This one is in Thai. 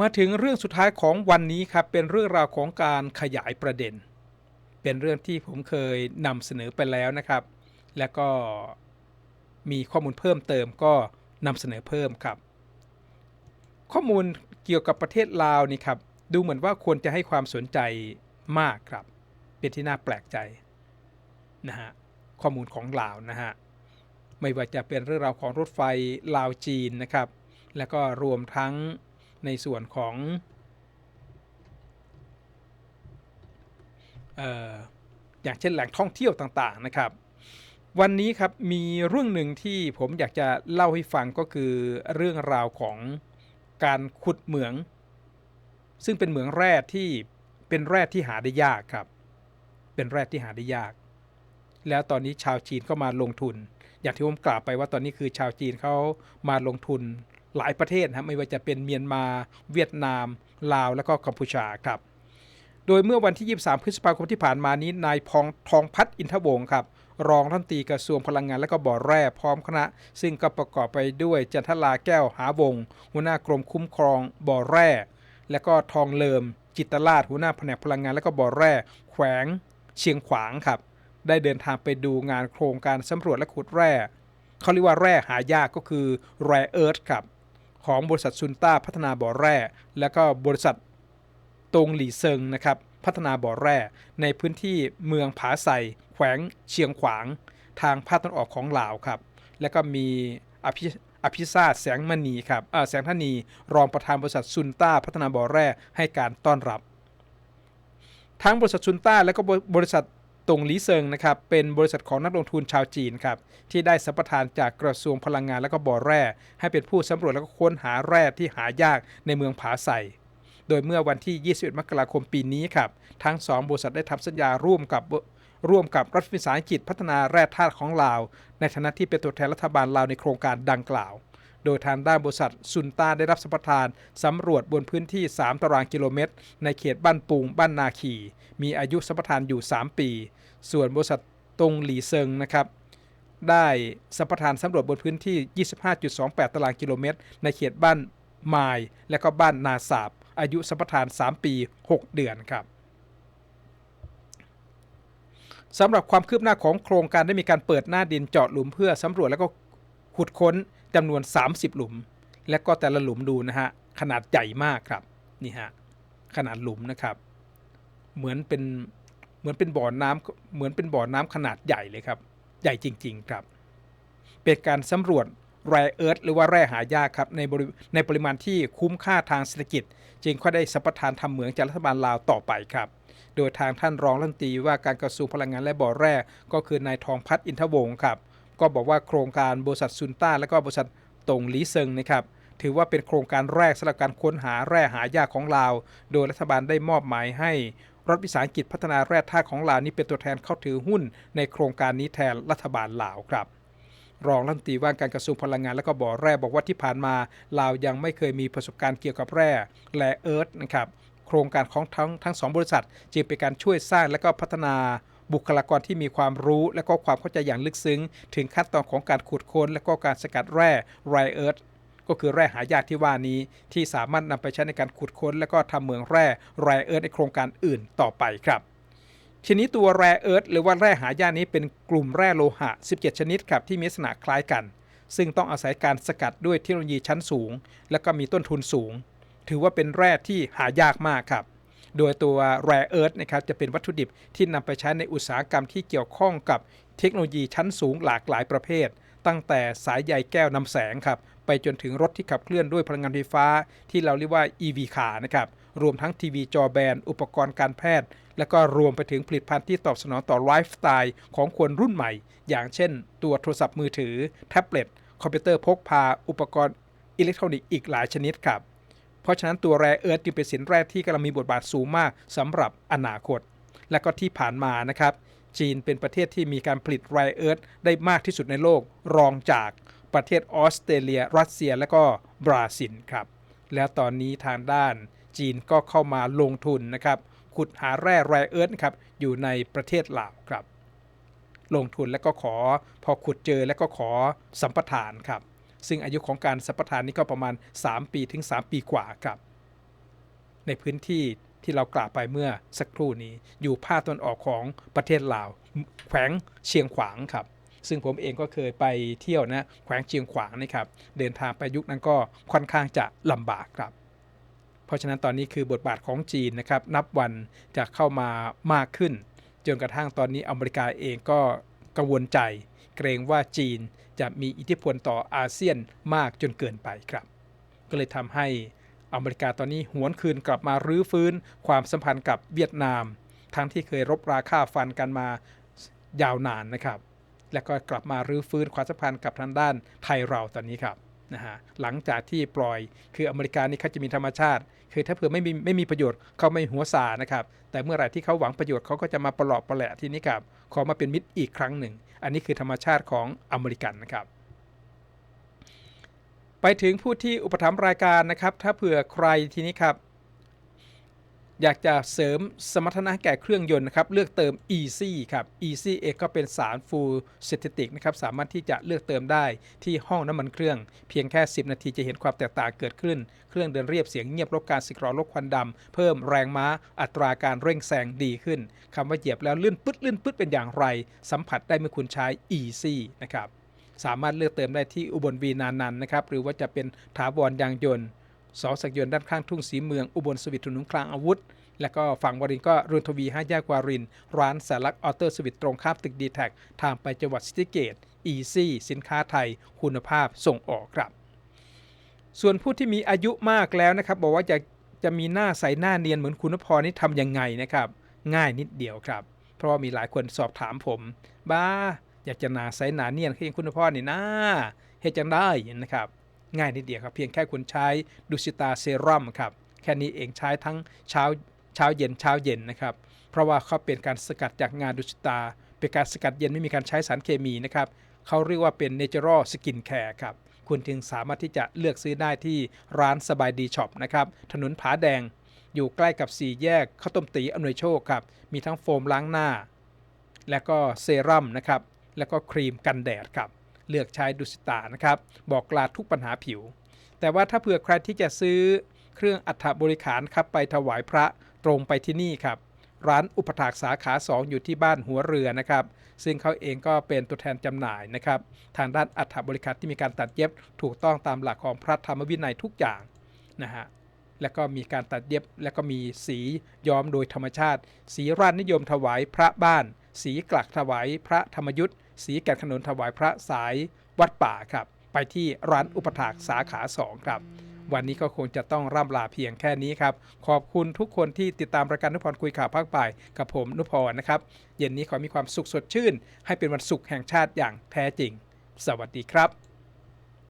มาถึงเรื่องสุดท้ายของวันนี้ครับเป็นเรื่องราวของการขยายประเด็น เป็นเรื่องที่ผมเคยนำเสนอไปแล้วนะครับ แล้วก็มีข้อมูลเพิ่มเติมก็นำเสนอเพิ่มครับ ข้อมูลเกี่ยวกับประเทศลาวนี่ครับดูเหมือนว่าควรจะให้ความสนใจมากครับ เป็นที่น่าแปลกใจนะฮะข้อมูลของลาวนะฮะไม่ว่าจะเป็นเรื่องราวของรถไฟลาวจีนนะครับ แล้วก็รวมทั้ง ในส่วนของอออย่างเช่นแหล่งท่องเที่ยวต่างๆนะครับ วันนี้ครับมีเรื่องหนึ่งที่ผมอยากจะเล่าให้ฟังก็คือเรื่องราวของการขุดเหมือง ซึ่งเป็นเหมืองแร่ที่เป็นแร่ที่หาได้ยากครับ เป็นแร่ที่หาได้ยาก แล้วตอนนี้ชาวจีนก็มาลงทุน อย่างที่ผมกล่าวไปว่าตอนนี้คือชาวจีนเขามาลงทุน หลายประเทศนะครับไม่ว่าจะเป็นเมียนมา เวียดนาม ลาว และก็กัมพูชาครับ โดยเมื่อวันที่ 23 พฤษภาคมที่ผ่านมานี้นายพองทองพัฒอินทวงศ์ครับรองรัฐมนตรีกระทรวงพลังงานและก็บ่อแร่พร้อมคณะ ซึ่งก็ประกอบไปด้วยจันทลาแก้วหาวง หัวหน้ากรมคุ้มครองบ่อแร่ และก็ทองเลิม จิตรลาดหัวหน้าแผนกพลังงานและก็บ่อแร่ แขวง เชียงขวางครับ ได้เดินทางไปดูงานโครงการสำรวจและขุดแร่เขาเรียกว่าแร่หายากก็คือแร่เอิร์ธครับ ของบริษัทซุนต้าพัฒนาบ่อแร่ และก็บริษัทตงหลี่เซิงนะครับพัฒนาบ่อแร่ ในพื้นที่เมืองผาไซแขวงเชียงขวาง ทางภาคตะวันออกของลาวครับ แล้วก็มีอภิอภิชาติแสงมณีครับแสงธนีรองประธานบริษัทซุนต้าพัฒนาบ่อแร่ให้การต้อนรับ ทั้งบริษัทซุนต้าและก็บริษัท งหลีเซิงนะครับเป็นบริษัทของนักลงทุนชาวจีนครับที่ได้สัมปทานจากกระทรวงพลังงานและก็บ่อแร่ ให้เป็นผู้สำรวจและก็ค้นหาแร่ที่หายากในเมืองผาไซโดยเมื่อวันที่ 21 มกราคมปีนี้ครับทั้งสองบริษัทได้ทำสัญญาร่วมกับร่วมกับรัฐวิสาหกิจพัฒนาแร่ธาตุของลาว ในฐานะที่เป็นตัวแทนรัฐบาลลาวในโครงการดังกล่าว โดยทางด้านบริษัทซุนต้าได้รับสัมปทานสำรวจบนพื้นที่ 3 ตารางกิโลเมตร ในเขตบ้านปุงบ้านนาคี มีอายุสัมปทานอยู่ 3 ปี ส่วนบริษัทตงหลีเซิงนะครับได้สัมปทานสำรวจบนพื้นที่ 25.28 ตารางกิโลเมตร ในเขตบ้านไมายและก็บ้านนาสาบ อายุสัมปทาน 3 ปี 6 เดือนครับสำหรับความคืบหน้าของโครงการได้มีการเปิดหน้าดินเจาะหลุมเพื่อสำรวจแล้วก็ขุดค้น จำนวน 30 หลุม และก็แต่ละหลุมดูนะฮะขนาดใหญ่มากครับนี่ฮะขนาดหลุมนะครับ เหมือนเป็นเหมือนเป็นบ่อน้ำเหมือนเป็นบ่อน้ำขนาดใหญ่เลยครับ ใหญ่จริง ๆ ครับ เป็นการสำรวจแร่เอิร์ธหรือว่าแร่หายากครับในบริในปริมาณที่คุ้มค่าทางเศรษฐกิจ จึงค่อยได้สัมปทานทำเหมืองจากรัฐบาลลาวต่อไปครับ โดยทางท่านรองรัฐมนตรีว่าการกระทรวงพลังงานและบ่อแร่ก็คือนายทองพัฒน์อินทวงศ์ครับ ก็บอกว่าโครงการบริษัทซุนต้าและก็บริษัทตงหลีเซิงนะครับถือว่าเป็นโครงการแรกสำหรับการค้นหาแร่หายากของลาว โดยรัฐบาลได้มอบหมายให้รัฐวิสาหกิจพัฒนาแร่ธาตุของลาวนี้เป็นตัวแทนเข้าถือหุ้น ในโครงการนี้แทนรัฐบาลลาวครับ รองรัฐมนตรีว่าการกระทรวงพลังงานและก็บ่อแร่บอกว่าที่ผ่านมาลาวยังไม่เคยมีประสบการณ์เกี่ยวกับแร่แร่เอิร์ธนะครับโครงการของทั้งทั้งสองบริษัท จึงเป็นการช่วยสร้างและก็พัฒนา บุคลากรที่มีความรู้และก็ความเข้าใจอย่างลึกซึ้ง ถึงขั้นตอนของการขุดค้น และก็การสกัดแร่ไรเอิร์ธก็คือแร่หายากที่ว่านี้ที่สามารถนำไปใช้ในการขุดค้น และก็ทำเหมืองแร่ไรเอิร์ธในโครงการอื่นต่อไปครับทีนี้ตัวแร่เอิร์ธหรือว่าแร่หายากนี้เป็นกลุ่มแร่โลหะ 17 ชนิดครับที่มีลักษณะคล้ายกัน ซึ่งต้องอาศัยการสกัดด้วยเทคโนโลยีชั้นสูง และก็มีต้นทุนสูง ถือว่าเป็นแร่ที่หายากมากครับ โดยตัวแร่เอิร์ธนะครับจะเป็นวัตถุดิบที่นำไปใช้ในอุตสาหกรรมที่เกี่ยวข้องกับเทคโนโลยีชั้นสูงหลากหลายประเภท ตั้งแต่สายใยแก้วนำแสงครับไปจนถึงรถที่ขับเคลื่อนด้วยพลังงานไฟฟ้า ที่เราเรียกว่า EV car นะครับรวมทั้งทีวีจอแบน อุปกรณ์การแพทย์ และก็รวมไปถึงผลิตภัณฑ์ที่ตอบสนองต่อไลฟ์สไตล์ของคนรุ่นใหม่ อย่างเช่น ตัวโทรศัพท์มือถือ แท็บเล็ต คอมพิวเตอร์พกพา อุปกรณ์อิเล็กทรอนิกส์อีกหลายชนิดครับ เพราะฉะนั้นตัวแร่เอิร์ธจึงเป็นสินแร่ที่กำลังมีบทบาทสูงมากสำหรับอนาคต และก็ที่ผ่านมานะครับจีนเป็นประเทศที่มีการผลิตแร่เอิร์ธได้มากที่สุดในโลกรองจากประเทศออสเตรเลีย รัสเซียและก็บราซิลครับแล้วตอนนี้ทางด้านจีนก็เข้ามาลงทุนนะครับขุดหาแร่แร่เอิร์ธครับอยู่ในประเทศลาวครับ ลงทุนแล้วก็ขอพอขุดเจอแล้วก็ขอสัมปทานครับ ซึ่งอายุของการสัมปทานนี้ก็ประมาณ 3 ปีถึง 3 ปีกว่าครับ ในพื้นที่ที่เรากล่าวไปเมื่อสักครู่นี้อยู่ภาคตะวันออกของประเทศลาว แขวงเชียงขวางครับ ซึ่งผมเองก็เคยไปเที่ยวนะแขวงเชียงขวางนะครับ เดินทางไปยุคนั้นก็ค่อนข้างจะลำบากครับ เพราะฉะนั้นตอนนี้คือบทบาทของจีนนะครับ นับวันจะเข้ามามากขึ้น จนกระทั่งตอนนี้อเมริกาเองก็กังวลใจ เกรงว่าจีนจะมีอิทธิพลต่ออาเซียนมากจนเกินไปครับ ก็เลยทำให้อเมริกาตอนนี้หวนคืนกลับมารื้อฟื้นความสัมพันธ์กับเวียดนาม ทั้งที่เคยรบราค่าฟันกันมายาวนานนะครับ และก็กลับมารื้อฟื้นความสัมพันธ์กับทางด้านไทยเราตอนนี้ครับนะฮะหลังจากที่ปล่อยคืออเมริกานี่เขาจะมีธรรมชาติ คือถ้าเผื่อไม่มีไม่มีประโยชน์เขาไม่หัวซานะครับ แต่เมื่อไหร่ที่เขาหวังประโยชน์เขาก็จะมาประหลอกประแหละทีนี้ครับขอมาเป็นมิตรอีกครั้งหนึ่ง อันนี้คือธรรมชาติของอเมริกันนะครับ ไปถึงผู้ที่อุปถัมภ์รายการนะครับ ถ้าเผื่อใครทีนี้ครับ อยากจะเสริมสมรรถนะแก่เครื่องยนต์นะครับ เลือกเติม Easy ครับ Easy เอก็เป็นสารฟูลเซนเทติกนะครับ สามารถที่จะเลือกเติมได้ที่ห้องน้ำมันเครื่อง เพียงแค่ 10 นาทีจะเห็นความแตกต่างเกิดขึ้น เครื่องเดินเรียบเสียงเงียบลดการสึกรอลดควันดำ เพิ่มแรงม้า อัตราการเร่งแซงดีขึ้นคำว่าเหยียบแล้วลื่นปึ๊ดลื่นปึ๊ดเป็นอย่างไร สัมผัสได้เมื่อคุณใช้ Easy นะครับสามารถเลือกเติมได้ที่อุบลวีนานันนะครับหรือว่าจะเป็นถาวรยางยนต์ สอสักยนต์ด้านข้างทุ่งสีเมืองอุบลสวิตถนนคลางอาวุธ แล้วก็ฝั่งวารินก็รุนทวีห้าแยกวาริน ร้านสารักออเตอร์สวิตตรงข้ามตึกดีแท็ทางไปจังหวัดสิติเกตอีซี่สินค้าไทย คุณภาพส่งออกครับ ส่วนผู้ที่มีอายุมากแล้วนะครับ บอกว่าจะจะมีหน้าใสหน้าเนียนเหมือนคุณพรนี่ทำยังไงนะครับ ง่ายนิดเดียวครับ เพราะว่ามีหลายคนสอบถามผม บ้า อยากจะหนาใสหนาเนียนคืออย่างคุณพ่อนี่นะเฮ็ดจังได้นะครับ ง่ายนิดเดียวครับเพียงแค่คุณใช้ดูสิตาเซรั่มครับแค่นี้เองใช้ทั้งเช้าเช้าเย็นเช้าเย็นนะครับ เพราะว่าเขาเป็นการสกัดจากงานดูสิตา เป็นการสกัดเย็นไม่มีการใช้สารเคมีนะครับเขาเรียกว่าเป็น Natural Skin Care ครับคุณจึงสามารถที่จะเลือกซื้อได้ที่ร้านสบายดีช็อปนะครับถนนผาแดง อยู่ใกล้กับสี่แยกข้าวต้มตีอำนวยโชคครับมีทั้งโฟมล้างหน้า และก็เซรั่มนะครับ แล้วก็ครีมกันแดดครับ เลือกใช้ดุสิตานะครับ บอกกลาทุกปัญหาผิว แต่ว่าถ้าเผื่อใครที่จะซื้อเครื่องอัฐบริขารครับไปถวายพระตรงไปที่นี่ครับ ร้านอุปถากสาขา 2 อยู่ที่บ้านหัวเรือนะครับ ซึ่งเขาเองก็เป็นตัวแทนจำหน่ายนะครับ ทางด้านอัฐบริขารที่มีการตัดเย็บถูกต้องตามหลักของพระธรรมวินัยทุกอย่างนะฮะแล้วก็มีการตัดเย็บแล้วก็มีสีย้อมโดยธรรมชาติ สีราชนิยมถวายพระบ้าน สีกลักถวายพระธรรมยุทธ์สีแก่นขนุนถวายพระสายวัดป่าครับ ไปที่ร้านอุปถากสาขา 2 ครับ วันนี้ก็คงจะต้องร่ำลาเพียงแค่นี้ครับ ขอบคุณทุกคนที่ติดตามรายการนุพรคุยข่าวภาคบ่าย กับผมนุพรนะครับ เย็นนี้ขอมีความสุขสดชื่น ให้เป็นวันศุกร์แห่งชาติอย่างแท้จริง สวัสดีครับ